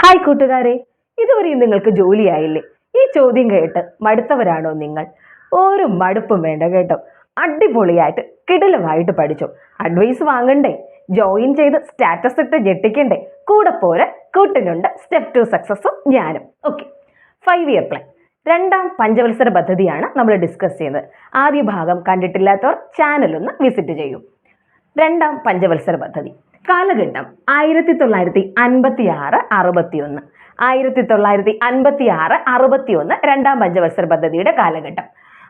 Hi കൂട്ടുകാരെ ഇതുവരെയും നിങ്ങൾക്ക് ജോലിയായില്ലേ? ഈ ചോദ്യം കേട്ട് മടുത്തവരാണോ നിങ്ങൾ? ഒരു മടുപ്പും വേണ്ട കേട്ടോ. അടിപൊളിയായിട്ട് കിടലമായിട്ട് പഠിച്ചു. അഡ്വൈസ് വാങ്ങണ്ടേ? ജോയിൻ ചെയ്ത് സ്റ്റാറ്റസ് ഇട്ട് ഞെട്ടിക്കണ്ടേ? കൂടെ പോരെ കൂട്ടിനുണ്ട് സ്റ്റെപ്പ് ടു സക്സസ്സും ഞാനും. ഓക്കെ ഫൈവ് ഇയർ പ്ലാൻ രണ്ടാം പഞ്ചവത്സര പദ്ധതിയാണ് നമ്മൾ ഡിസ്കസ് ചെയ്യുന്നത്. ആദ്യ ഭാഗം കണ്ടിട്ടില്ലാത്തവർ ചാനൽ ഒന്ന് വിസിറ്റ് ചെയ്യൂ. രണ്ടാം പഞ്ചവത്സര പദ്ധതി. കാലഘട്ടം ആയിരത്തി തൊള്ളായിരത്തി അൻപത്തി ആറ് അറുപത്തി ഒന്ന് ആയിരത്തി തൊള്ളായിരത്തി അൻപത്തി ആറ് അറുപത്തി ഒന്ന് രണ്ടാം പഞ്ചവത്സര പദ്ധതിയുടെ കാലഘട്ടം.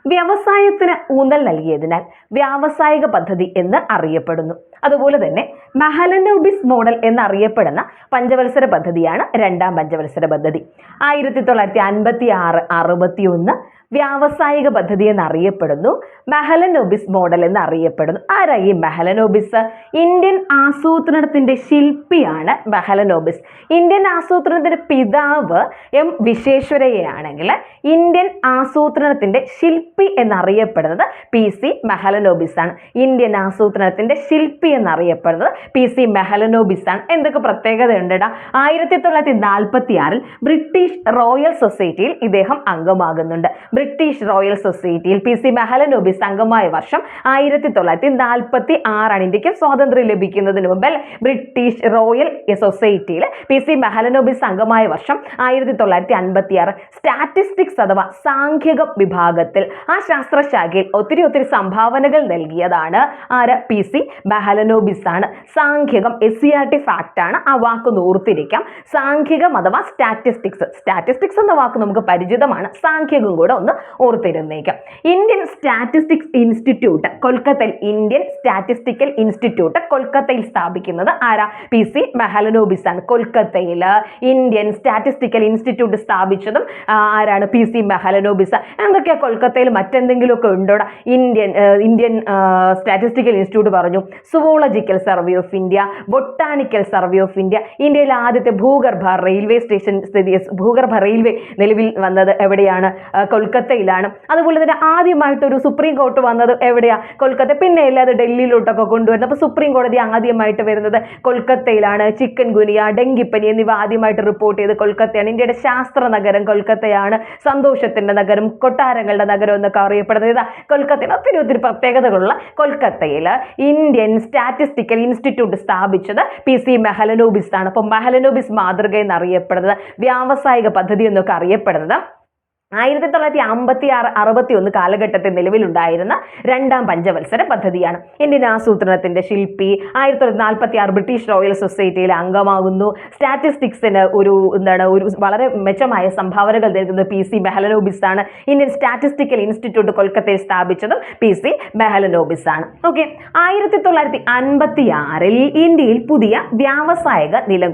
വ്യവസായത്തിന് ഊന്നൽ നൽകിയതിനാൽ വ്യാവസായിക പദ്ധതി എന്ന് അറിയപ്പെടുന്നു. അതുപോലെ തന്നെ മഹലനോബിസ് മോഡൽ എന്നറിയപ്പെടുന്ന പഞ്ചവത്സര പദ്ധതിയാണ് രണ്ടാം പഞ്ചവത്സര പദ്ധതി. ആയിരത്തി തൊള്ളായിരത്തി അൻപത്തി ആറ് അറുപത്തി ഒന്ന് വ്യാവസായിക പദ്ധതി എന്നറിയപ്പെടുന്നു. മെഹലനോബിസ് മോഡൽ എന്നറിയപ്പെടുന്നു. ആരാ ഈ മെഹലനോബിസ്? ഇന്ത്യൻ ആസൂത്രണത്തിന്റെ ശില്പിയാണ് മെഹലനോബിസ്. ഇന്ത്യൻ ആസൂത്രണത്തിന്റെ പിതാവ് എം വിശ്വേശ്വരയ്യയാണെങ്കിൽ ഇന്ത്യൻ ആസൂത്രണത്തിന്റെ ശില്പി എന്നറിയപ്പെടുന്നത് പി സി മെഹലനോബിസ് ആണ് ഇന്ത്യൻ ആസൂത്രണത്തിന്റെ ശില്പി എന്നറിയപ്പെടുന്നത് പി സി മെഹലനോബിസ് ആണ് എന്തൊക്കെ പ്രത്യേകതയുണ്ട് ആയിരത്തി തൊള്ളായിരത്തി നാൽപ്പത്തി ആറിൽ ബ്രിട്ടീഷ് റോയൽ സൊസൈറ്റിയിൽ ഇദ്ദേഹം അംഗമാകുന്നുണ്ട്. ബ്രിട്ടീഷ് റോയൽ സൊസൈറ്റിയിൽ പി സി മെഹലനോബിസ് അംഗമായ വർഷം ആയിരത്തി തൊള്ളായിരത്തി നാൽപ്പത്തി ആറാണ് ഇന്ത്യയ്ക്ക് സ്വാതന്ത്ര്യം ലഭിക്കുന്നതിന് മുമ്പ് ബ്രിട്ടീഷ് റോയൽ സൊസൈറ്റിയിൽ പി സി മെഹലനോബിസ് അംഗമായ വർഷം ആയിരത്തി തൊള്ളായിരത്തി അൻപത്തി ആറ് സ്റ്റാറ്റിസ്റ്റിക്സ് അഥവാ സാങ്കേതിക വിഭാഗത്തിൽ ആ ശാസ്ത്രശാഖയിൽ ഒത്തിരി ഒത്തിരി സംഭാവനകൾ നൽകിയതാണ്. ആര്? പി സി ബഹലനോബിസ് ആണ് സാങ്കേതികം S C R T fact ആണ്. ആ വാക്ക് നോർത്തിരിക്കാം സാങ്കേതികം അഥവാ സ്റ്റാറ്റിസ്റ്റിക്സ്. സ്റ്റാറ്റിസ്റ്റിക്സ് എന്ന വാക്ക് നമുക്ക് പരിചിതമാണ്. സാങ്കേതികം കൂടെ ഒന്ന് ഓർത്തിരുന്നേക്കാം. ഇന്ത്യൻ സ്റ്റാറ്റിസ്റ്റിക്സ് ഇൻസ്റ്റിറ്റ്യൂട്ട് കൊൽക്കത്തയിൽ ഇന്ത്യൻ സ്റ്റാറ്റിസ്റ്റിക്കൽ ഇൻസ്റ്റിറ്റ്യൂട്ട് കൊൽക്കത്തയിൽ സ്ഥാപിക്കുന്നത് ആരാ? പി സി മെഹലനോബിസ് ആണ് കൊൽക്കത്തയിൽ ഇന്ത്യൻ സ്റ്റാറ്റിസ്റ്റിക്കൽ ഇൻസ്റ്റിറ്റ്യൂട്ട് സ്ഥാപിച്ചതും ആരാണ്? പി സി മെഹലനോബിസ് എന്തൊക്കെയാ? കൊൽക്കത്തയിൽ മറ്റെന്തെങ്കിലുമൊക്കെ ഉണ്ടോ ഇന്ത്യൻ ഇന്ത്യൻ സ്റ്റാറ്റിസ്റ്റിക്കൽ ഇൻസ്റ്റിറ്റ്യൂട്ട് പറഞ്ഞു. Zoological Survey of India Botanical Survey of India ഇന്ത്യയിലെ ആദ്യത്തെ ഭൂഗർഭ റെയിൽവേ സ്റ്റേഷൻ സ്ഥിതി ഭൂഗർഭ റെയിൽവേ നിലവിൽ വന്നത് എവിടെയാണ്? ആ, കൊൽക്കത്തയിലാണ്. അതുപോലെ തന്നെ ആദ്യമായിട്ട് ഒരു സുപ്രീം കോർട്ട് വന്നത് എവിടെയാ? കൊൽക്കത്ത. പിന്നെ അല്ലാതെ ഡൽഹിയിലോട്ടൊക്കെ കൊണ്ടുവരുന്നത്. അപ്പോൾ സുപ്രീം കോടതി ആദ്യമായിട്ട് വരുന്നത് കൊൽക്കത്തയിലാണ്. ചിക്കൻ ഗുനിയ ഡെങ്കിപ്പനി എന്നിവ ആദ്യമായിട്ട് റിപ്പോർട്ട് ചെയ്ത് കൊൽക്കത്തയാണ്. ഇന്ത്യയുടെ ശാസ്ത്ര നഗരം കൊൽക്കത്തയാണ്. സന്തോഷത്തിന്റെ നഗരം കൊട്ടാരങ്ങളുടെ നഗരം എന്നൊക്കെ അറിയപ്പെടുന്നത്. ഇതാ കൊൽക്കത്തയിൽ ഒത്തിരി ഒത്തിരി പ്രത്യേകതകളുള്ള കൊൽക്കത്തയിൽ ഇന്ത്യൻ സ്റ്റാറ്റിസ്റ്റിക്കൽ ഇൻസ്റ്റിറ്റ്യൂട്ട് സ്ഥാപിച്ചത് പി സി മെഹലനോബിസ് ആണ് അപ്പോൾ മെഹലനോബിസ് മാതൃക എന്നറിയപ്പെടുന്നത്. വ്യാവസായിക പദ്ധതി എന്നൊക്കെ അറിയപ്പെടുന്നത്. ആയിരത്തി തൊള്ളായിരത്തി അമ്പത്തി ആറ് അറുപത്തി ഒന്ന് കാലഘട്ടത്തിൽ നിലവിലുണ്ടായിരുന്ന രണ്ടാം പഞ്ചവത്സര പദ്ധതിയാണ്. ഇന്ത്യൻ ആസൂത്രണത്തിന്റെ ശില്പി ആയിരത്തി തൊള്ളായിരത്തി നാൽപ്പത്തി ആറ് ബ്രിട്ടീഷ് റോയൽ സൊസൈറ്റിയിൽ അംഗമാകുന്നു. സ്റ്റാറ്റിസ്റ്റിക്സിന് ഒരു എന്താണ് ഒരു വളരെ മെച്ചമായ സംഭാവനകൾ നൽകുന്നത് പി സി മെഹലനോബിസ് ആണ് ഇന്ത്യൻ സ്റ്റാറ്റിസ്റ്റിക്കൽ ഇൻസ്റ്റിറ്റ്യൂട്ട് കൊൽക്കത്തയിൽ സ്ഥാപിച്ചതും പി സി മെഹലനോബിസ് ആണ് ഓക്കെ ആയിരത്തി തൊള്ളായിരത്തി അൻപത്തി ആറിൽ ഇന്ത്യയിൽ പുതിയ വ്യാവസായിക നില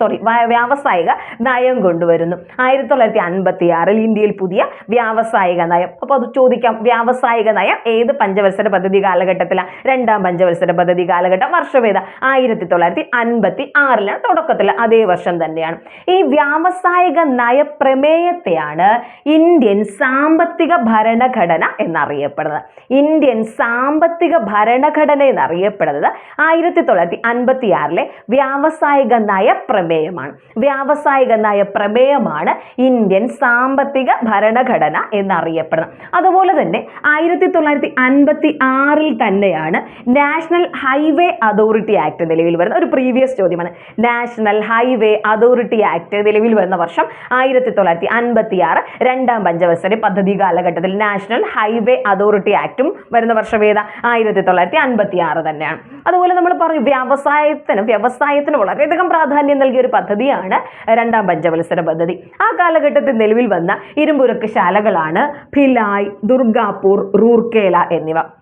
സോറി വ്യാവസായിക നയം കൊണ്ടുവരുന്നു. ആയിരത്തി തൊള്ളായിരത്തി അൻപത്തി ഇന്ത്യയിൽ പുതിയ വ്യാവസായിക നയം. അപ്പോൾ അത് ചോദിക്കാം വ്യാവസായിക നയം ഏത് പഞ്ചവത്സര പദ്ധതി കാലഘട്ടത്തിലാണ് രണ്ടാം പഞ്ചവത്സര പദ്ധതി കാലഘട്ടം വർഷവേദ ആയിരത്തി തൊള്ളായിരത്തി അൻപത്തി ആറിലാണ് തുടക്കത്തിൽ അതേ വർഷം തന്നെയാണ്. ഈ വ്യാവസായിക നയപ്രമേയത്തെയാണ് ഇന്ത്യൻ സാമ്പത്തിക ഭരണഘടന എന്നറിയപ്പെടുന്നത്. ഇന്ത്യൻ സാമ്പത്തിക ഭരണഘടന എന്നറിയപ്പെടുന്നത് ആയിരത്തി തൊള്ളായിരത്തി അൻപത്തി ആറിലെ വ്യാവസായിക നയപ്രമേയമാണ്. വ്യാവസായിക നയപ്രമേയമാണ് ഇന്ത്യൻ സാമ്പത്തിക ഭരണഘടന എന്നറിയപ്പെടുന്നത്. അതുപോലെ തന്നെ ആയിരത്തി തൊള്ളായിരത്തി അൻപത്തി ആറിൽ തന്നെയാണ് നാഷണൽ ഹൈവേ അതോറിറ്റി ആക്ട് നിലവിൽ വരുന്ന ഒരു പ്രീവിയസ് ചോദ്യമാണ്. നാഷണൽ ഹൈവേ അതോറിറ്റി ആക്ട് നിലവിൽ വരുന്ന വർഷം ആയിരത്തി തൊള്ളായിരത്തി അൻപത്തി ആറ് രണ്ടാം പഞ്ചവത്സര പദ്ധതി കാലഘട്ടത്തിൽ നാഷണൽ ഹൈവേ അതോറിറ്റി ആക്ടും വരുന്ന വർഷം ഏതാ? ആയിരത്തി തൊള്ളായിരത്തി അൻപത്തി ആറ് തന്നെയാണ്. അതുപോലെ നമ്മൾ പറയും വ്യവസായത്തിന് വ്യവസായത്തിന് വളരെയധികം പ്രാധാന്യം നൽകിയ ഒരു പദ്ധതിയാണ് രണ്ടാം പഞ്ചവത്സര പദ്ധതി. ആ കാലഘട്ടത്തിൽ നിലവിൽ ഇരുമ്പുരക്ക് ശാലകളാണ് ഭിലായ് ദുർഗാപൂർ റൂർക്കേല എന്നിവ.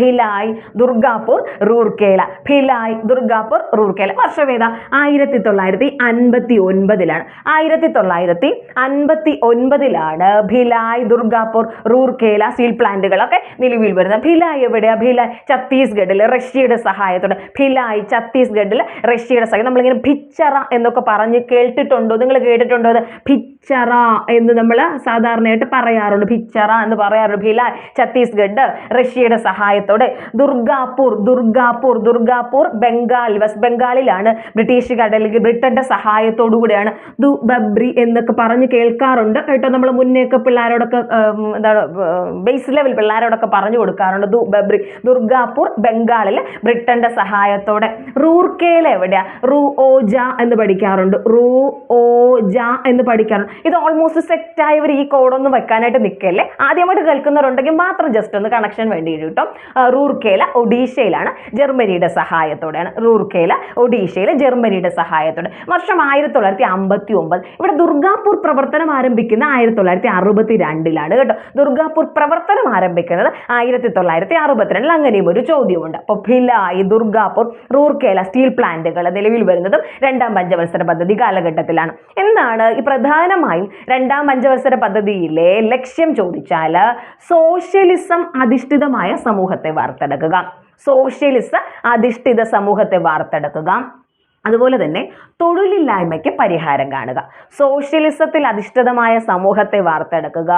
ഭിലായ് ദുർഗാപൂർ റൂർക്കേല. ഭിലായ് ദുർഗാപൂർ റൂർക്കേല. വർഷവേദ ആയിരത്തി തൊള്ളായിരത്തി അൻപത്തി ഒൻപതിലാണ് ആയിരത്തി തൊള്ളായിരത്തി അൻപത്തി ഒൻപതിലാണ് ഭിലായ് ദുർഗാപൂർ റൂർക്കേല സീൽ പ്ലാന്റുകളൊക്കെ നിലവിൽ വരുന്നത്. ഭിലായ് എവിടെയാ? ഭിലായ് ഛത്തീസ്ഗഡിൽ റഷ്യയുടെ സഹായത്തോടെ. ഭിലായ് ഛത്തീസ്ഗഡിൽ റഷ്യയുടെ സഹായം. നമ്മളിങ്ങനെ ഭിച്ചറ എന്നൊക്കെ പറഞ്ഞ് കേട്ടിട്ടുണ്ടോ? നിങ്ങൾ കേട്ടിട്ടുണ്ടോ അത്? ഭിച്ചറ എന്ന് നമ്മൾ സാധാരണയായിട്ട് പറയാറുണ്ട്. ഭിച്ചറ എന്ന് പറയാറുണ്ട്. ഭിലായ് ഛത്തീസ്ഗഡ് റഷ്യയുടെ സഹായത്തോടെ സഹായത്തോടെ ദുർഗാപൂർ ദുർഗാപൂർ ദുർഗാപൂർ ബംഗാൾ വെസ്റ്റ് ബംഗാളിലാണ് ബ്രിട്ടീഷുകാരുടെ അല്ലെങ്കിൽ ബ്രിട്ടന്റെ സഹായത്തോടു കൂടിയാണ് ദു ബബ്രി എന്നൊക്കെ പറഞ്ഞ് കേൾക്കാറുണ്ട്. കേട്ടോ നമ്മൾ മുന്നേക്ക് പിള്ളേരോടൊക്കെ എന്താണ് ബേസ് ലെവൽ പിള്ളേരോടൊക്കെ പറഞ്ഞു കൊടുക്കാറുണ്ട് ദു ബബ്രി ദുർഗാപൂർ ബംഗാളിൽ ബ്രിട്ടന്റെ സഹായത്തോടെ. റൂർക്കേല എവിടെയാ? റൂ ഓജ എന്ന് പഠിക്കാറുണ്ട്. റൂ ഓ ജ എന്ന് പഠിക്കാറുണ്ട് ഇത് ഓൾമോസ്റ്റ് സെറ്റ് ആയവർ ഈ കോഡൊന്നും വെക്കാനായിട്ട് നിൽക്കല്ലേ ആദ്യമായിട്ട് കേൾക്കുന്നവരുണ്ടെങ്കിൽ മാത്രം ജസ്റ്റ് ഒന്ന് കണക്ഷൻ വേണ്ടി കിട്ടും റൂർക്കേല ഒഡീഷയിലാണ് ജർമ്മനിയുടെ സഹായത്തോടെയാണ്. റൂർക്കേല ഒഡീഷയിലെ ജർമ്മനിയുടെ സഹായത്തോടെ. വർഷം ആയിരത്തി തൊള്ളായിരത്തി അമ്പത്തി ഒമ്പത് ഇവിടെ ദുർഗാപൂർ പ്രവർത്തനം ആരംഭിക്കുന്ന ആയിരത്തി തൊള്ളായിരത്തി അറുപത്തി രണ്ടിലാണ് കേട്ടോ. ദുർഗാപൂർ പ്രവർത്തനം ആരംഭിക്കുന്നത് ആയിരത്തി തൊള്ളായിരത്തി അറുപത്തിരണ്ടിൽ അങ്ങനെയും ഒരു ചോദ്യമുണ്ട് അപ്പോൾ ഭിലായി ദുർഗാപൂർ റൂർക്കേല സ്റ്റീൽ പ്ലാന്റുകൾ നിലവിൽ വരുന്നതും രണ്ടാം പഞ്ചവത്സര പദ്ധതി കാലഘട്ടത്തിലാണ്. എന്താണ് ഈ പ്രധാനമായും രണ്ടാം പഞ്ചവത്സര പദ്ധതിയിലെ ലക്ഷ്യം ചോദിച്ചാൽ സോഷ്യലിസം അധിഷ്ഠിതമായ സമൂഹത്തെ വാർത്തെടുക്കുക. സോഷ്യലിസ അധിഷ്ഠിത സമൂഹത്തെ വാർത്തെടുക്കുക. അതുപോലെ തന്നെ തൊഴിലില്ലായ്മയ്ക്ക് പരിഹാരം കാണുക. സോഷ്യലിസത്തിൽ അധിഷ്ഠിതമായ സമൂഹത്തെ വാർത്തെടുക്കുക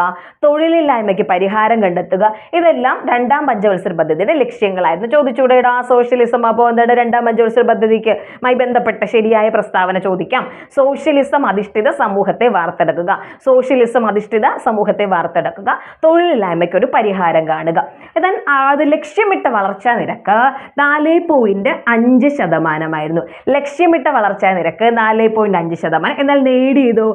തൊഴിലില്ലായ്മയ്ക്ക് പരിഹാരം കണ്ടെത്തുക ഇതെല്ലാം രണ്ടാം പഞ്ചവത്സര പദ്ധതിയുടെ ലക്ഷ്യങ്ങളായിരുന്നു. ആ സോഷ്യലിസം അപ്പോൾ എന്താണ് രണ്ടാം പഞ്ചവത്സര പദ്ധതിക്ക് മായി ബന്ധപ്പെട്ട ശരിയായ പ്രസ്താവന ചോദിക്കാം. സോഷ്യലിസം അധിഷ്ഠിത സമൂഹത്തെ വാർത്തെടുക്കുക സോഷ്യലിസം അധിഷ്ഠിത സമൂഹത്തെ വാർത്തെടുക്കുക തൊഴിലില്ലായ്മയ്ക്ക് ഒരു പരിഹാരം കാണുക. എന്നാൽ അത് ലക്ഷ്യമിട്ട വളർച്ചാ നിരക്ക് നാല് പോയിന്റ് അഞ്ച് ശതമാനമായിരുന്നു. ലക്ഷ്യമിട്ട വളർച്ചാ നിരക്ക് നാല് പോയിന്റ് അഞ്ച് ശതമാനം. എന്നാൽ നേടിയതോ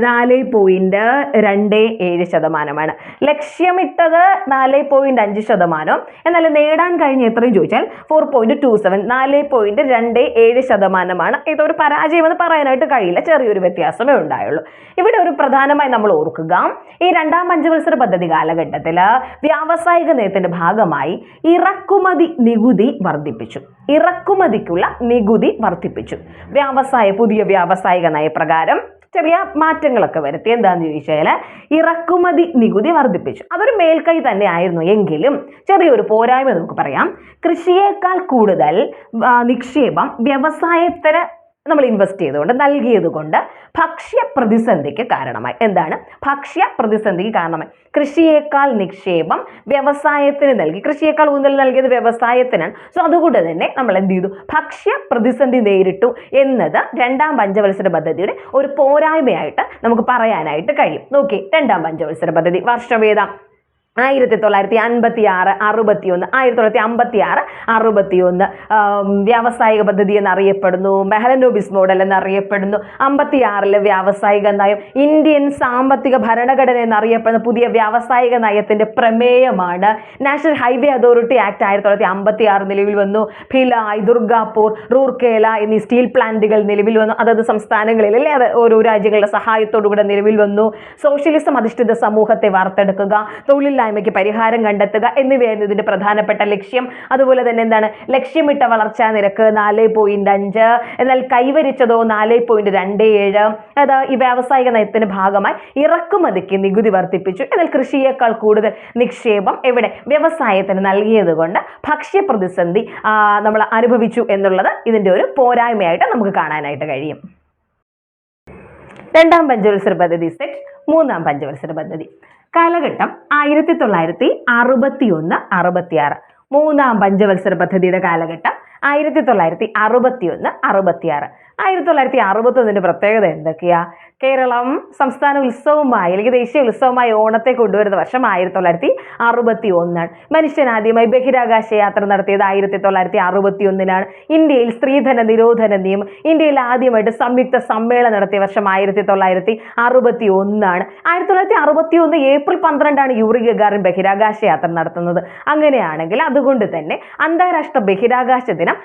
നാല് പോയിന്റ് രണ്ട് ഏഴ് ശതമാനമാണ്. ലക്ഷ്യമിട്ടത് നാല് പോയിന്റ് അഞ്ച് ശതമാനം. എന്നാൽ നേടാൻ കഴിഞ്ഞ എത്രയും ചോദിച്ചാൽ ഫോർ പോയിന്റ് ടു സെവൻ നാല് പോയിന്റ് രണ്ട് ഏഴ് ശതമാനമാണ്. ഇതൊരു പരാജയമെന്ന് പറയാനായിട്ട് കഴിയില്ല. ചെറിയൊരു വ്യത്യാസമേ ഉണ്ടായുള്ളൂ. ഇവിടെ ഒരു പ്രധാനമായി നമ്മൾ ഓർക്കുക. ഈ രണ്ടാം പഞ്ചവത്സര പദ്ധതി കാലഘട്ടത്തിൽ വ്യാവസായിക നയത്തിന്റെ ഭാഗമായി ഇറക്കുമതി നികുതി വർദ്ധിപ്പിച്ചു. ഇറക്കുമതിക്കുള്ള നികുതി വർദ്ധിപ്പിച്ചു. വ്യവസായ പുതിയ വ്യാവസായിക നയപ്രകാരം ചെറിയ മാറ്റങ്ങളൊക്കെ വരുത്തി. എന്താണെന്ന് ചോദിച്ചാൽ ഇറക്കുമതി നികുതി വർദ്ധിപ്പിച്ചു. അതൊരു മേൽക്കൈ തന്നെ ആയിരുന്നു. എങ്കിലും ചെറിയൊരു പോരായ്മ നമുക്ക് പറയാം. കൃഷിയേക്കാൾ കൂടുതൽ നിക്ഷേപം വ്യവസായത്തിന് നമ്മൾ ഇൻവെസ്റ്റ് ചെയ്തുകൊണ്ട് നൽകിയത് കൊണ്ട് ഭക്ഷ്യ പ്രതിസന്ധിക്ക് കാരണമായി. എന്താണ്? ഭക്ഷ്യ പ്രതിസന്ധിക്ക് കാരണമായി. കൃഷിയേക്കാൾ നിക്ഷേപം വ്യവസായത്തിന് നൽകി. കൃഷിയേക്കാൾ ഊന്നൽ നൽകിയത് വ്യവസായത്തിനാണ്. സോ അതുകൊണ്ട് തന്നെ നമ്മൾ എന്ത് ചെയ്തു? ഭക്ഷ്യ പ്രതിസന്ധി നേരിട്ടു എന്നത് രണ്ടാം പഞ്ചവത്സര പദ്ധതിയുടെ ഒരു പോരായ്മയായിട്ട് നമുക്ക് പറയാനായിട്ട് കഴിയും. നോക്കി രണ്ടാം പഞ്ചവത്സര പദ്ധതി വർഷവേദം. ആയിരത്തി തൊള്ളായിരത്തി അൻപത്തി ആറ് അറുപത്തി ഒന്ന് ആയിരത്തി തൊള്ളായിരത്തി അമ്പത്തി ആറ് അറുപത്തി ഒന്ന് വ്യാവസായിക പദ്ധതി എന്നറിയപ്പെടുന്നു മെഹലനോബിസ് മോഡൽ എന്നറിയപ്പെടുന്നു അമ്പത്തി ആറിലെ വ്യാവസായിക നയം ഇന്ത്യൻ സാമ്പത്തിക ഭരണഘടന എന്നറിയപ്പെടുന്ന പുതിയ വ്യാവസായിക നയത്തിന്റെ പ്രമേയമാണ്. നാഷണൽ ഹൈവേ അതോറിറ്റി ആക്ട് ആയിരത്തി തൊള്ളായിരത്തി അമ്പത്തി ആറ് നിലവിൽ വന്നു. ഭിലായ് ദുർഗാപൂർ റൂർക്കേല എന്നീ സ്റ്റീൽ പ്ലാന്റുകൾ നിലവിൽ വന്നു. അതത് സംസ്ഥാനങ്ങളിൽ അല്ലെ? അത് ഓരോ രാജ്യങ്ങളുടെ സഹായത്തോടുകൂടെ നിലവിൽ വന്നു. സോഷ്യലിസം അധിഷ്ഠിത സമൂഹത്തെ വാർത്തെടുക്കുക തൊഴിലില്ലായ്മയ്ക്ക് പരിഹാരം കണ്ടെത്തുക എന്നിവയായിരുന്നു ഇതിന്റെ പ്രധാനപ്പെട്ട ലക്ഷ്യം. അതുപോലെ തന്നെ എന്താണ്? ലക്ഷ്യമിട്ട വളർച്ചാ നിരക്ക് നാല് പോയിന്റ് അഞ്ച്. എന്നാൽ കൈവരിച്ചതോ നാല് പോയിന്റ് രണ്ട് ഏഴ്. അത് ഈ വ്യാവസായിക നയത്തിന് ഭാഗമായി ഇറക്കുമതിക്ക് നികുതി വർദ്ധിപ്പിച്ചു. എന്നാൽ കൃഷിയേക്കാൾ കൂടുതൽ നിക്ഷേപം എവിടെ? വ്യവസായത്തിന് നൽകിയത് കൊണ്ട് പ്രതിസന്ധി നമ്മൾ അനുഭവിച്ചു എന്നുള്ളത് ഇതിന്റെ ഒരു പോരായ്മയായിട്ട് നമുക്ക് കാണാനായിട്ട് കഴിയും. രണ്ടാം പഞ്ചവത്സര പദ്ധതി സെറ്റ് മൂന്നാം പഞ്ചവത്സര പദ്ധതി. കാലഘട്ടം ആയിരത്തി തൊള്ളായിരത്തി അറുപത്തി ഒന്ന് അറുപത്തി ആറ് മൂന്നാം പഞ്ചവത്സര പദ്ധതിയുടെ കാലഘട്ടം ആയിരത്തി തൊള്ളായിരത്തി അറുപത്തി ഒന്ന് അറുപത്തി ആറ് ആയിരത്തി തൊള്ളായിരത്തി അറുപത്തി ഒന്നിന്റെ പ്രത്യേകത എന്തൊക്കെയാ? കേരളം സംസ്ഥാന ഉത്സവമായി അല്ലെങ്കിൽ ദേശീയ ഉത്സവമായി ഓണത്തെ കൊണ്ടുവരുന്ന വർഷം ആയിരത്തി തൊള്ളായിരത്തി അറുപത്തി ഒന്നാണ് മനുഷ്യൻ ആദ്യമായി ബഹിരാകാശ യാത്ര നടത്തിയത് ആയിരത്തി തൊള്ളായിരത്തി അറുപത്തി ഒന്നിനാണ് ഇന്ത്യയിൽ സ്ത്രീധന നിരോധന നിയമം ഇന്ത്യയിൽ ആദ്യമായിട്ട് സംയുക്ത സമ്മേളനം നടത്തിയ വർഷം ആയിരത്തി തൊള്ളായിരത്തി അറുപത്തി ഒന്നാണ് ആയിരത്തി തൊള്ളായിരത്തി അറുപത്തി ഒന്ന് ഏപ്രിൽ പന്ത്രണ്ടാണ് യൂറി ഗഗാറിൻ ബഹിരാകാശ യാത്ര നടത്തുന്നത്. അങ്ങനെയാണെങ്കിൽ അതുകൊണ്ട് തന്നെ അന്താരാഷ്ട്ര ബഹിരാകാശ ദിനം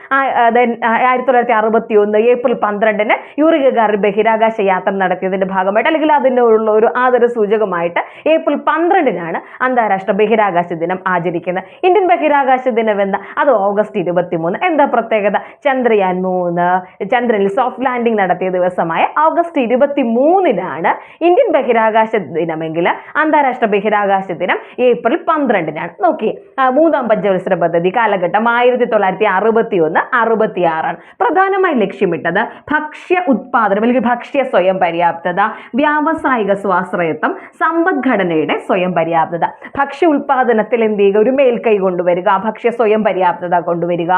ആയിരത്തി തൊള്ളായിരത്തി അറുപത്തി ഒന്ന് ഏപ്രിൽ പന്ത്രണ്ടിന് യൂറി ഗഗാറിൻ ബഹിരാകാശ യാത്ര നടത്തിയതിന്റെ ഭാഗമായിട്ട് അല്ലെങ്കിൽ അതിനുള്ള ഒരു ആദര സൂചകമായിട്ട് ഏപ്രിൽ പന്ത്രണ്ടിനാണ് അന്താരാഷ്ട്ര ബഹിരാകാശ ദിനം ആചരിക്കുന്നത്. ഇന്ത്യൻ ബഹിരാകാശ ദിനം എന്ന അത് ഓഗസ്റ്റ് ഇരുപത്തി മൂന്ന് എന്താ പ്രത്യേകത? ചന്ദ്രയാൻ മൂന്ന്. ചന്ദ്രനിൽ സോഫ്റ്റ് ലാൻഡിംഗ് നടത്തിയ ദിവസമായ ഓഗസ്റ്റ് ഇരുപത്തി മൂന്നിനാണ് ഇന്ത്യൻ ബഹിരാകാശ ദിനമെങ്കിൽ അന്താരാഷ്ട്ര ബഹിരാകാശ ദിനം ഏപ്രിൽ പന്ത്രണ്ടിനാണ്. നോക്കി മൂന്നാം പഞ്ചവത്സര പദ്ധതി കാലഘട്ടം ആയിരത്തി തൊള്ളായിരത്തി അറുപത്തി ഒന്ന് അറുപത്തി ആറാണ് പ്രധാനമായി ലക്ഷ്യമിട്ടത് ഭക്ഷ്യ ഉത്പാദനം അല്ലെങ്കിൽ ഭക്ഷ്യ സ്വയം പര്യാപ്തത പര്യാപ്തത വ്യാവസായിക സ്വാശ്രയത്വം സമ്പദ്ഘടനയുടെ സ്വയം പര്യാപ്തത. ഭക്ഷ്യ ഉൽപാദനത്തിൽ എന്ത് ചെയ്യുക ഒരു മേൽക്കൈ കൊണ്ടുവരിക. ഭക്ഷ്യ സ്വയം പര്യാപ്തത കൊണ്ടുവരിക.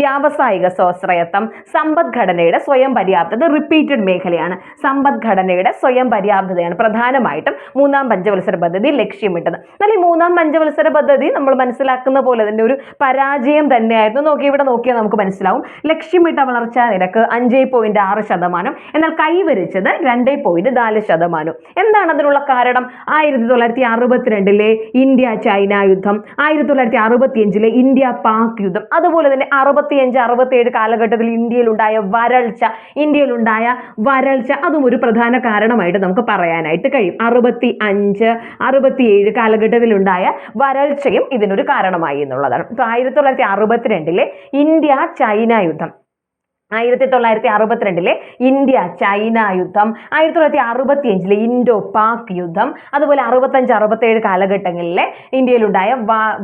വ്യാവസായിക സ്വാശ്രയത്വം സമ്പദ്ഘടനയുടെ സ്വയം പര്യാപ്തത റിപ്പീറ്റഡ് മേഖലയാണ്. സമ്പദ്ഘടനയുടെ സ്വയം പര്യാപ്തതയാണ് പ്രധാനമായിട്ടും മൂന്നാം പഞ്ചവത്സര പദ്ധതി ലക്ഷ്യമിട്ടത്. എന്നാൽ ഈ മൂന്നാം പഞ്ചവത്സര പദ്ധതി നമ്മൾ മനസ്സിലാക്കുന്ന പോലെ തന്നെ ഒരു പരാജയം തന്നെയായിരുന്നു. നോക്കി ഇവിടെ നോക്കിയാൽ നമുക്ക് മനസ്സിലാവും. ലക്ഷ്യമിട്ട വളർച്ചാ നിരക്ക് അഞ്ച് പോയിന്റ് ആറ് ശതമാനം. എന്നാൽ കൈവരിച്ചത് രണ്ട് പോയിന്റ് നാല് ശതമാനം എന്താണ് അതിനുള്ള കാരണം? ആയിരത്തി തൊള്ളായിരത്തി അറുപത്തിരണ്ടിലെ ഇന്ത്യ ചൈന യുദ്ധം ആയിരത്തി തൊള്ളായിരത്തി അറുപത്തിയഞ്ചിലെ ഇന്ത്യ പാക് യുദ്ധം അതുപോലെ തന്നെ അറുപത്തിയഞ്ച് അറുപത്തിയേഴ് കാലഘട്ടത്തിൽ ഇന്ത്യയിലുണ്ടായ വരൾച്ച ഇന്ത്യയിലുണ്ടായ വരൾച്ച അതും ഒരു പ്രധാന കാരണമായിട്ട് നമുക്ക് പറയാനായിട്ട് കഴിയും. അറുപത്തി അഞ്ച് അറുപത്തിയേഴ് കാലഘട്ടത്തിലുണ്ടായ വരൾച്ചയും ഇതിനൊരു കാരണമായി എന്നുള്ളതാണ്. ആയിരത്തി തൊള്ളായിരത്തി അറുപത്തിരണ്ടിലെ ഇന്ത്യ ചൈന യുദ്ധം ആയിരത്തി തൊള്ളായിരത്തി അറുപത്തിരണ്ടിലെ ഇന്ത്യ ചൈന യുദ്ധം ആയിരത്തി തൊള്ളായിരത്തി അറുപത്തി അഞ്ചിലെ ഇൻഡോ പാക് യുദ്ധം അതുപോലെ അറുപത്തഞ്ച് അറുപത്തേഴ് കാലഘട്ടങ്ങളിലെ ഇന്ത്യയിലുണ്ടായ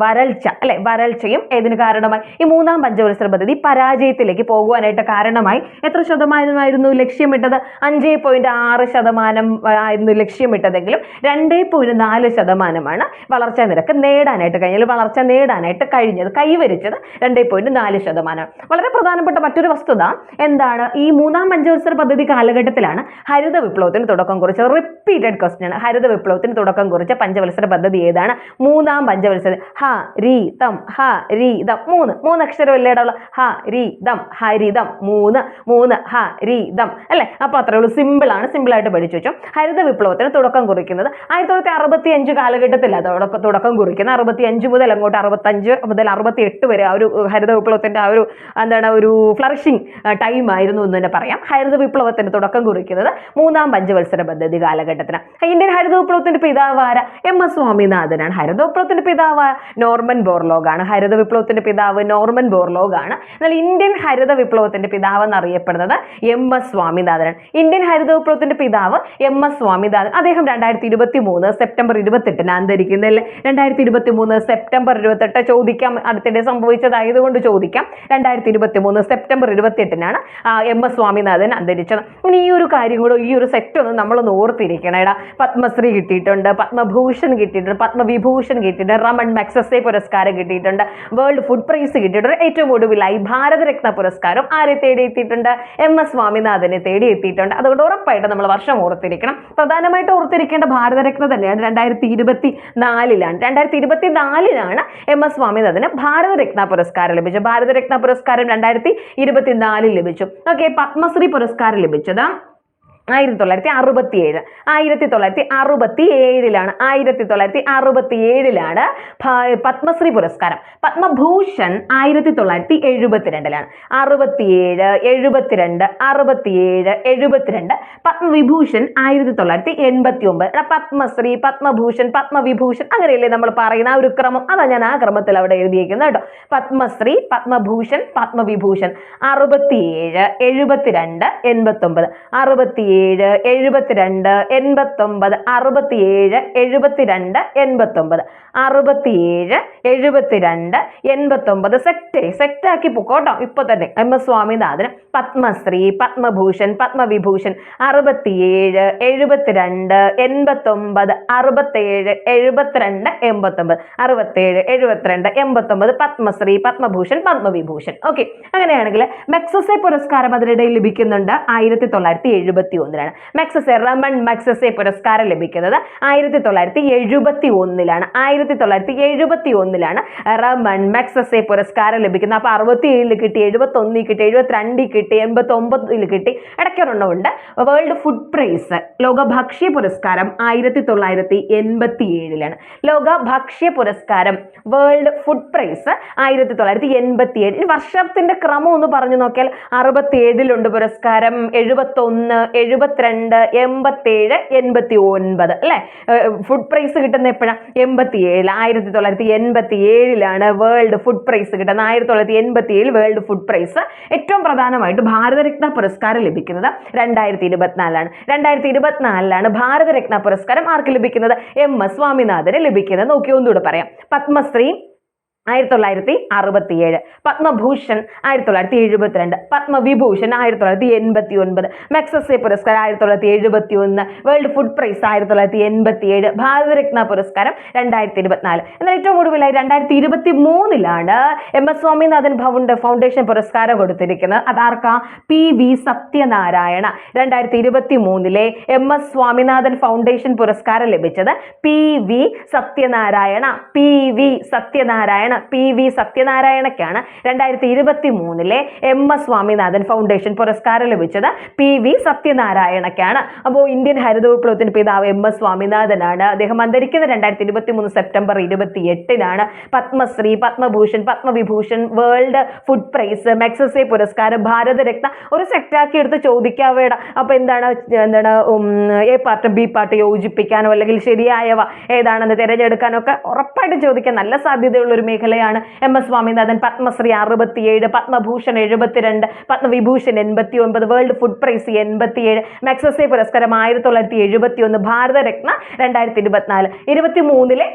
വരൾച്ച അല്ലെ വരൾച്ചയും ഏതിന് കാരണമായി? ഈ മൂന്നാം പഞ്ചവത്സര പദ്ധതി പരാജയത്തിലേക്ക് പോകുവാനായിട്ട് കാരണമായി. എത്ര ശതമാനമായിരുന്നു ലക്ഷ്യമിട്ടത്? അഞ്ച് പോയിന്റ് ആറ് ശതമാനം ആയിരുന്നു ലക്ഷ്യമിട്ടതെങ്കിലും രണ്ട് പോയിന്റ് നാല് ശതമാനമാണ് വളർച്ചാ നിരക്ക് നേടാനായിട്ട് കഴിഞ്ഞത് വളർച്ച നേടാനായിട്ട് കഴിഞ്ഞത് കൈവരിച്ചത് രണ്ട് പോയിന്റ് നാല് ശതമാനം വളരെ പ്രധാനപ്പെട്ട മറ്റൊരു വസ്തുത എന്താണ്? ഈ മൂന്നാം പഞ്ചവത്സര പദ്ധതി കാലഘട്ടത്തിലാണ് ഹരിത വിപ്ലവത്തിന് തുടക്കം കുറിച്ചത്. റിപ്പീറ്റഡ് ക്വസ്റ്റ്യൻ ആണ്. ഹരിത വിപ്ലവത്തിന് തുടക്കം കുറിച്ച പഞ്ചവത്സര പദ്ധതി ഏതാണ്? മൂന്നാം പഞ്ചവത്സര ഹ രി തം ഹ രി ദം മൂന്ന്. മൂന്ന് അക്ഷരം ഇല്ലേടുള്ള ഹ രി ദം ഹരിതം മൂന്ന്. മൂന്ന് ഹ രി ദം അല്ലെ? അപ്പൊ അത്രേ ഉള്ളൂ. സിമ്പിൾ ആയിട്ട് പഠിച്ചു വെച്ചു. ഹരിത വിപ്ലവത്തിന് തുടക്കം കുറിക്കുന്നത് ആയിരത്തി തൊള്ളായിരത്തി അറുപത്തി അഞ്ച് കാലഘട്ടത്തിലാണ് തുടക്കം കുറിക്കുന്നത്. അറുപത്തി അഞ്ച് മുതൽ അങ്ങോട്ട് അറുപത്തഞ്ച് മുതൽ അറുപത്തി എട്ട് വരെ ആ ഒരു ഹരിത വിപ്ലവത്തിന്റെ ആ ഒരു എന്താണ്? ഒരു ഫ്ലറിഷിംഗ് ടൈം ആയിരുന്നു എന്ന് തന്നെ പറയാം. ഹരിത വിപ്ലവത്തിന് തുടക്കം കുറിക്കുന്നത് മൂന്നാം പഞ്ചവത്സര പദ്ധതി കാലഘട്ടത്തിന്. ഇന്ത്യൻ ഹരിത വിപ്ലവത്തിന്റെ പിതാവ് എം എസ് സ്വാമിനാഥനാണ്. ഹരിത വിപ്ലവത്തിന്റെ പിതാവ് നോർമൻ ബോർലോഗാണ്. ഹരിത വിപ്ലവത്തിന്റെ പിതാവ് നോർമൻ ബോർലോഗാണ്. എന്നാൽ ഇന്ത്യൻ ഹരിത വിപ്ലവത്തിന്റെ പിതാവ് എന്നറിയപ്പെടുന്നത് എം എസ് സ്വാമിനാഥനാണ്. ഇന്ത്യൻ ഹരിത വിപ്ലവത്തിന്റെ പിതാവ് എം എസ് സ്വാമിനാഥൻ. അദ്ദേഹം രണ്ടായിരത്തി ഇരുപത്തി മൂന്ന് സെപ്റ്റംബർ ഇരുപത്തെട്ടിന് അന്തരിക്കുന്നത് അല്ലേ രണ്ടായിരത്തി ഇരുപത്തി മൂന്ന് സെപ്റ്റംബർ ഇരുപത്തെട്ട് ചോദിക്കാം. അടുത്തിടെ സംഭവിച്ചതായതുകൊണ്ട് ചോദിക്കാം. രണ്ടായിരത്തി ഇരുപത്തി മൂന്ന് സെപ്റ്റംബർ ഇരുപത്തിയെട്ടിനാണ് എം എസ് സ്വാമിനാഥൻ അന്തരിച്ചത്. ഇനി ഈ ഒരു കാര്യം കൂടെ ഈ ഒരു സെറ്റ് ഒന്ന് നമ്മൾ ഓർത്തിരിക്കണം എടാ. പത്മശ്രീ കിട്ടിയിട്ടുണ്ട് പത്മഭൂഷൺ കിട്ടിയിട്ടുണ്ട് പത്മവിഭൂഷൺ കിട്ടിയിട്ടുണ്ട് റമൺ മക്സസെ പുരസ്കാരം കിട്ടിയിട്ടുണ്ട് വേൾഡ് ഫുഡ് പ്രൈസ് കിട്ടിയിട്ടുണ്ട് ഏറ്റവും ഒടുവിലായി ഭാരതരത്ന പുരസ്കാരം ആരെ തേടി എത്തിയിട്ടുണ്ട്? എം എസ് സ്വാമിനാഥനെ തേടി എത്തിയിട്ടുണ്ട്. അതുകൊണ്ട് ഉറപ്പായിട്ട് നമ്മൾ വർഷം ഓർത്തിരിക്കണം. പ്രധാനമായിട്ട് ഓർത്തിരിക്കേണ്ട ഭാരതരത്ന തന്നെയാണ് രണ്ടായിരത്തി ഇരുപത്തി നാലിലാണ് രണ്ടായിരത്തി ഇരുപത്തി നാലിലാണ് എം എസ് സ്വാമിനാഥന് ഭാരതരത്ന പുരസ്കാരം ലഭിച്ചത്. ഭാരതരത്ന പുരസ്കാരം രണ്ടായിരത്തി ഇരുപത്തിനാലിൽ ലഭിച്ചു. ഓക്കെ പത്മശ്രീ പുരസ്കാരം ലഭിച്ചത്. ആയിരത്തി തൊള്ളായിരത്തി അറുപത്തി ഏഴ് ആയിരത്തി തൊള്ളായിരത്തി അറുപത്തി ഏഴിലാണ് ആയിരത്തി തൊള്ളായിരത്തി അറുപത്തി ഏഴിലാണ് പത്മശ്രീ പുരസ്കാരം. പത്മഭൂഷൺ ആയിരത്തി തൊള്ളായിരത്തി എഴുപത്തിരണ്ടിലാണ് അറുപത്തിയേഴ് എഴുപത്തിരണ്ട് അറുപത്തിയേഴ് എഴുപത്തിരണ്ട്. പത്മവിഭൂഷൺ ആയിരത്തി തൊള്ളായിരത്തി എൺപത്തി ഒമ്പത് പത്മശ്രീ പത്മഭൂഷൺ പത്മവിഭൂഷൺ അങ്ങനെയല്ലേ നമ്മൾ പറയുന്ന ആ ഒരു ക്രമം? അതാ ഞാൻ ആ ക്രമത്തിൽ അവിടെ എഴുതിയേക്കുന്നത് കേട്ടോ. പത്മശ്രീ പത്മഭൂഷൺ പത്മവിഭൂഷൺ. അറുപത്തിയേഴ് എഴുപത്തിരണ്ട് എൺപത്തൊമ്പത്. അറുപത്തിയേഴ് എഴുപത്തിരണ്ട് എൺപത്തൊമ്പത് അറുപത്തിയേഴ് എഴുപത്തിരണ്ട് എൺപത്തൊമ്പത്. അറുപത്തിയേഴ് എഴുപത്തിരണ്ട് എൺപത്തൊമ്പത്. സെറ്റ് ആക്കി പൊക്കോട്ടോ ഇപ്പൊ തന്നെ എം എസ് സ്വാമിനാഥന് പത്മശ്രീ പത്മഭൂഷൺ പത്മവിഭൂഷൺ. അറുപത്തിയേഴ് എഴുപത്തിരണ്ട് എൺപത്തൊമ്പത് അറുപത്തേഴ് എഴുപത്തിരണ്ട് എൺപത്തൊമ്പത്. അറുപത്തേഴ് എഴുപത്തിരണ്ട് എൺപത്തൊമ്പത്. പത്മശ്രീ പത്മഭൂഷൺ പത്മവിഭൂഷൺ. ഓക്കെ അങ്ങനെയാണെങ്കിൽ മെക്സസെ പുരസ്കാരം അതിനിടയിൽ ലഭിക്കുന്നുണ്ട് ആയിരത്തി തൊള്ളായിരത്തി എഴുപത്തി ഒന്നിലാണ് മെക്സസ് റമൺ മെക്സസെ പുരസ്കാരം ലഭിക്കുന്നത് ആയിരത്തി തൊള്ളായിരത്തി എഴുപത്തി ഒന്നിലാണ് ആയിരത്തി തൊള്ളായിരത്തി എഴുപത്തി ഒന്നിലാണ് റമൺ മെക്സസെ പുരസ്കാരം ലഭിക്കുന്നത്. അപ്പോൾ അറുപത്തി ഏഴിൽ കിട്ടി എഴുപത്തി ഒന്നിൽ കിട്ടി എഴുപത്തിരണ്ടിൽ കിട്ടി. എൺപത്തി ഒമ്പതിൽ കിട്ടി ഇടയ്ക്കൊരെണ്ണമുണ്ട് വേൾഡ് ഫുഡ് പ്രൈസ് ലോക ഭക്ഷ്യ പുരസ്കാരം ആയിരത്തി തൊള്ളായിരത്തി എൺപത്തി ഏഴിലാണ് ലോക ഭക്ഷ്യ പുരസ്കാരം വേൾഡ് ഫുഡ് പ്രൈസ് ആയിരത്തി തൊള്ളായിരത്തി എൺപത്തി ഏഴ് വർഷത്തിന്റെ ക്രമം ഒന്ന് പറഞ്ഞു നോക്കിയാൽ അറുപത്തി ഏഴിലുണ്ട് പുരസ്കാരം എഴുപത്തൊന്ന് എഴുപത്തിരണ്ട് എൺപത്തേഴ് എൺപത്തി ഒൻപത് അല്ലേ? ഫുഡ് പ്രൈസ് കിട്ടുന്ന എപ്പോഴാണ് എൺപത്തി ഏഴ് ആയിരത്തി തൊള്ളായിരത്തി എൺപത്തി ഏഴിലാണ് വേൾഡ് ഫുഡ് പ്രൈസ് കിട്ടുന്നത്. ആയിരത്തി തൊള്ളായിരത്തി എൺപത്തി ഏഴ് വേൾഡ് ഫുഡ് പ്രൈസ് ഏറ്റവും പ്രധാനമായിട്ട് ഭാരതരത്ന പുരസ്കാരം ലഭിക്കുന്നത് രണ്ടായിരത്തി ഇരുപത്തിനാലാണ് രണ്ടായിരത്തി ഇരുപത്തിനാലിലാണ് ഭാരതരത്ന പുരസ്കാരം ആർക്ക് ലഭിക്കുന്നത്? എം. എസ്. സ്വാമിനാഥന് ലഭിക്കുന്നത്. നോക്കി ഒന്നുകൂടെ പറയാം. പത്മശ്രീ ആയിരത്തി തൊള്ളായിരത്തി അറുപത്തിയേഴ് പത്മഭൂഷൺ ആയിരത്തി തൊള്ളായിരത്തി എഴുപത്തിരണ്ട് പത്മവിഭൂഷൺ ആയിരത്തി തൊള്ളായിരത്തി എൺപത്തി ഒൻപത് മെക്സസെ പുരസ്കാരം ആയിരത്തി തൊള്ളായിരത്തി എഴുപത്തി ഒന്ന് വേൾഡ് ഫുഡ് പ്രൈസ് ആയിരത്തി തൊള്ളായിരത്തി എൺപത്തി ഏഴ് ഭാരതരത്ന പുരസ്കാരം രണ്ടായിരത്തി ഇരുപത്തിനാല് എന്നാൽ ഏറ്റവും ഒടുവിലായി രണ്ടായിരത്തി ഇരുപത്തി മൂന്നിലാണ് എം എസ് സ്വാമിനാഥൻ ഭവന്റെ ഫൗണ്ടേഷൻ പുരസ്കാരം കൊടുത്തിരിക്കുന്നത്. അതാർക്കാ? P V Satyanarayana. രണ്ടായിരത്തി ഇരുപത്തി മൂന്നിലെ എം എസ് സ്വാമിനാഥൻ ഫൗണ്ടേഷൻ പുരസ്കാരം ലഭിച്ചത് P V Satyanarayana. P V Satyanarayana P V സത്യനാരായണയ്ക്കാണ് രണ്ടായിരത്തി ഇരുപത്തി മൂന്നിലെ എം എസ് സ്വാമിനാഥൻ ഫൗണ്ടേഷൻ പുരസ്കാരം ലഭിച്ചത് പി വി സത്യനാരായണയ്ക്കാണ്. അപ്പോൾ ഇന്ത്യൻ ഹരിത വിപ്ലവത്തിന് പിതാവ് എം എസ് സ്വാമിനാഥനാണ്. അദ്ദേഹം അന്തരിക്കുന്നത് രണ്ടായിരത്തി ഇരുപത്തി മൂന്ന് സെപ്റ്റംബർ ഇരുപത്തി എട്ടിനാണ് Padmashri Padma Bhushan Padma Vibhushan world food prize Magsaysay പുരസ്കാരം ഭാരതരത്ന. ഒരു സെക്ടാക്കി എടുത്ത് ചോദിക്കാവേട. അപ്പോൾ എന്താണ് എന്താണ് എ പാർട്ട് ബി പാർട്ട് യോജിപ്പിക്കാനോ അല്ലെങ്കിൽ ശരിയായവ ഏതാണെന്ന് തിരഞ്ഞെടുക്കാനോ ഒക്കെ ഉറപ്പായിട്ടും ചോദിക്കാൻ നല്ല സാധ്യതയുള്ള ഒരു മേഖലയാണ്. എം എസ് സ്വാമിനാഥൻ പത്മശ്രീ അറുപത്തിയേഴ് പത്മഭൂഷൺ എഴുപത്തിരണ്ട് പത്മവിഭൂഷൺ എൺപത്തി ഒൻപത് വേൾഡ് ഫുഡ് പ്രൈസ് എൺപത്തിയേഴ് മെക്സസെ പുരസ്കാരം ആയിരത്തി തൊള്ളായിരത്തി എഴുപത്തി ഒന്ന് ഭാരതരത്ന രണ്ടായിരത്തി ഇരുപത്തിനാല് ഇരുപത്തി മൂന്നിലെ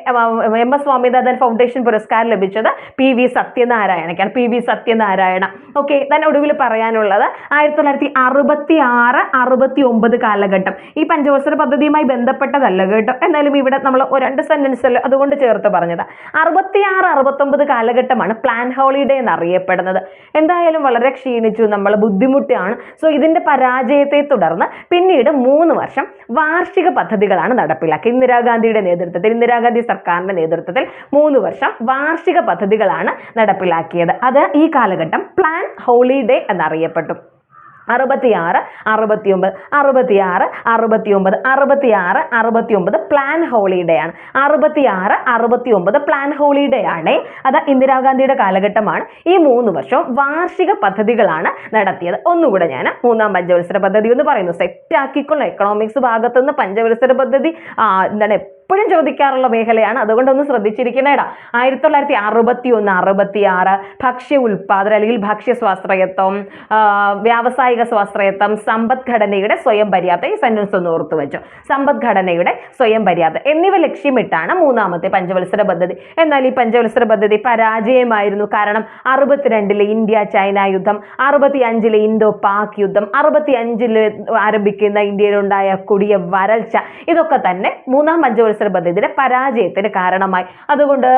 എം എസ് സ്വാമിനാഥൻ ഫൗണ്ടേഷൻ പുരസ്കാരം ലഭിച്ചത് P V സത്യനാരായണയ്ക്കാണ്. P V Satyanarayana. Okay തന്നെ ഒടുവിൽ പറയാനുള്ളത് ആയിരത്തി തൊള്ളായിരത്തി അറുപത്തി ആറ് അറുപത്തി ഒമ്പത് കാലഘട്ടം. ഈ പഞ്ചവത്സര പദ്ധതിയുമായി ബന്ധപ്പെട്ടതല്ല കേട്ടോ. എന്നാലും ഇവിടെ നമ്മൾ രണ്ട് സെന്റൻസിൽ അതുകൊണ്ട് ചേർത്ത് പറഞ്ഞത്. അറുപത്തി ആറ് അറുപത്തൊമ്പത് കാലഘട്ടമാണ് പ്ലാൻ ഹോളിഡേ എന്നറിയപ്പെടുന്നത്. എന്തായാലും വളരെ ക്ഷീണിച്ചു നമ്മൾ ബുദ്ധിമുട്ടാണ് സോ ഇതിന്റെ പരാജയത്തെ തുടർന്ന് പിന്നീട് മൂന്ന് വർഷം വാർഷിക പദ്ധതികളാണ് നടപ്പിലാക്കി. ഇന്ദിരാഗാന്ധിയുടെ നേതൃത്വത്തിൽ ഇന്ദിരാഗാന്ധി സർക്കാരിന്റെ നേതൃത്വത്തിൽ മൂന്ന് വർഷം വാർഷിക പദ്ധതികളാണ് നടപ്പിലാക്കിയത്. അത് ഈ കാലഘട്ടം പ്ലാൻ ഹോളിഡേ എന്നറിയപ്പെട്ടു. അറുപത്തിയാറ് അറുപത്തിയൊമ്പത് അറുപത്തിയാറ് അറുപത്തിയൊമ്പത് അറുപത്തിയാറ് അറുപത്തിയൊമ്പത് പ്ലാൻ ഹോളിഡേ ആണ്. അറുപത്തിയാറ് അറുപത്തിയൊമ്പത് പ്ലാൻ ഹോളിഡേ ആണ്. അത് ഇന്ദിരാഗാന്ധിയുടെ കാലഘട്ടമാണ്. ഈ മൂന്ന് വർഷം വാർഷിക പദ്ധതികളാണ് നടത്തിയത്. ഒന്നുകൂടെ ഞാൻ മൂന്നാം പഞ്ചവത്സര പദ്ധതി എന്ന് പറയുന്നു. സെറ്റ് ആക്കിക്കൊള്ളും എക്കണോമിക്സ് ഭാഗത്തുനിന്ന് പഞ്ചവത്സര പദ്ധതി എന്താണ് എപ്പോഴും ചോദിക്കാറുള്ള മേഖലയാണ്. അതുകൊണ്ടൊന്ന് ശ്രദ്ധിച്ചിരിക്കണേടാ ആയിരത്തി തൊള്ളായിരത്തി അറുപത്തി ഒന്ന് അറുപത്തി ആറ് ഭക്ഷ്യ ഉൽപാദനം അല്ലെങ്കിൽ ഭക്ഷ്യ സ്വാശ്രയത്വം വ്യാവസായിക സ്വാശ്രയത്വം സമ്പദ്ഘടനയുടെ സ്വയം പര്യാപ്തം ഈ സെന്റൻസ് ഒന്ന് ഓർത്തു വെച്ചു. സമ്പദ്ഘടനയുടെ സ്വയം പര്യാപ്തം എന്നിവ ലക്ഷ്യമിട്ടാണ് മൂന്നാമത്തെ പഞ്ചവത്സര പദ്ധതി. എന്നാൽ ഈ പഞ്ചവത്സര പദ്ധതി പരാജയമായിരുന്നു. കാരണം അറുപത്തിരണ്ടിലെ ഇന്ത്യ ചൈന യുദ്ധം അറുപത്തി അഞ്ചിലെ ഇന്തോ പാക് യുദ്ധം അറുപത്തി അഞ്ചിൽ ആരംഭിക്കുന്ന ഇന്ത്യയിലുണ്ടായ കൊടിയ വരൾച്ച ഇതൊക്കെ തന്നെ മൂന്നാം പഞ്ചവത്സര പദ്ധതിയുടെ പരാജയത്തിന് കാരണമായി. അതുകൊണ്ട്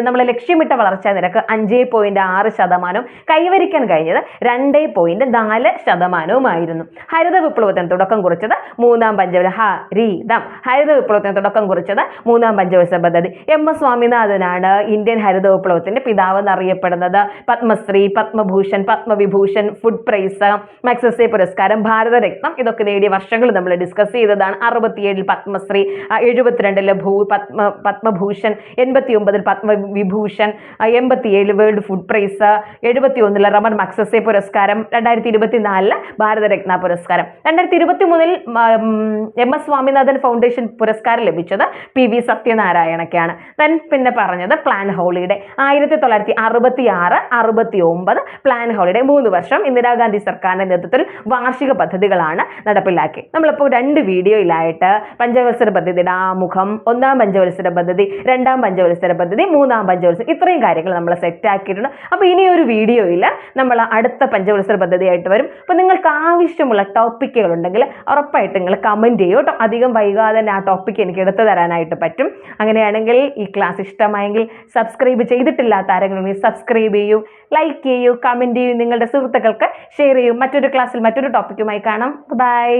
നമ്മൾ ലക്ഷ്യമിട്ട വളർച്ചാ നിരക്ക് അഞ്ച് പോയിന്റ് ആറ് ശതമാനവും കൈവരിക്കാൻ കഴിഞ്ഞത് രണ്ട് പോയിന്റ് നാല് ശതമാനവുമായിരുന്നു. ഹരിത വിപ്ലവത്തിന് തുടക്കം കുറിച്ചത് മൂന്നാം പഞ്ചവത്സര ഹരിതം ഹരിത വിപ്ലവത്തിന് തുടക്കം കുറിച്ചത് മൂന്നാം പഞ്ചവത്സര പദ്ധതി. എം എസ് സ്വാമിനാഥനാണ് ഇന്ത്യൻ ഹരിത വിപ്ലവത്തിന്റെ പിതാവ് എന്നറിയപ്പെടുന്നത് Padmashri Padma Bhushan Padma Vibhushan food prize Magsaysay പുരസ്കാരം ഭാരതരത്നം ഇതൊക്കെ നേടിയ വർഷങ്ങൾ നമ്മൾ ഡിസ്കസ് ചെയ്തതാണ്. അറുപത്തിയേഴിൽ പത്മശ്രീ ആ, എഴുപത്തിരണ്ടിൽ ഭൂ പത്മ പത്മഭൂഷൺ എൺപത്തി ഒമ്പതിൽ പത്മവിഭൂഷൺ ആ, എൺപത്തിയേഴിൽ വേൾഡ് ഫുഡ് പ്രൈസ് എഴുപത്തി ഒന്നിൽ റമൺ മക്സസെ പുരസ്കാരം രണ്ടായിരത്തി ഇരുപത്തി നാലിൽ ഭാരതരത്ന പുരസ്കാരം. രണ്ടായിരത്തി ഇരുപത്തി മൂന്നിൽ എം എസ് സ്വാമിനാഥൻ ഫൗണ്ടേഷൻ പുരസ്കാരം ലഭിച്ചത് പി വി സത്യനാരായണയ്ക്കാണ്. ദെൻ പിന്നെ പറഞ്ഞത് പ്ലാൻ ഹോളിഡേ. ആയിരത്തി തൊള്ളായിരത്തി അറുപത്തി ആറ് അറുപത്തി ഒമ്പത് പ്ലാൻ ഹോളിഡേ. മൂന്ന് വർഷം ഇന്ദിരാഗാന്ധി സർക്കാരിന്റെ നേതൃത്വത്തിൽ വാർഷിക പദ്ധതികളാണ് നടപ്പിലാക്കി നമ്മളിപ്പോൾ രണ്ട് വീഡിയോയിലായിട്ട് പഞ്ചവത്സര പദ്ധതിയുടെ ആമുഖം ഒന്നാം പഞ്ചവത്സര പദ്ധതി രണ്ടാം പഞ്ചവത്സര പദ്ധതി മൂന്നാം പഞ്ചവത്സരം ഇത്രയും കാര്യങ്ങൾ നമ്മൾ സെറ്റ് ആക്കിയിട്ടുണ്ട്. അപ്പോൾ ഇനി ഒരു വീഡിയോയിൽ നമ്മൾ അടുത്ത പഞ്ചവത്സര പദ്ധതിയായിട്ട് വരും. അപ്പോൾ നിങ്ങൾക്ക് ആവശ്യമുള്ള ടോപ്പിക്കുകൾ ഉണ്ടെങ്കിൽ ഉറപ്പായിട്ട് നിങ്ങൾ കമന്റ് ചെയ്യൂ കേട്ടോ. അധികം വൈകാതെ തന്നെ ആ ടോപ്പിക്ക് എനിക്ക് എടുത്തു തരാനായിട്ട് പറ്റും. അങ്ങനെയാണെങ്കിൽ ഈ ക്ലാസ് ഇഷ്ടമായെങ്കിൽ സബ്സ്ക്രൈബ് ചെയ്തിട്ടില്ലാത്ത ആരെങ്കിലും സബ്സ്ക്രൈബ് ചെയ്യൂ ലൈക്ക് ചെയ്യൂ കമന്റ് ചെയ്യൂ. നിങ്ങളുടെ സുഹൃത്തുക്കൾക്ക് ഷെയർ ചെയ്യൂ. മറ്റൊരു ക്ലാസ്സിൽ മറ്റൊരു ടോപ്പിക്കുമായി കാണാം. ബൈ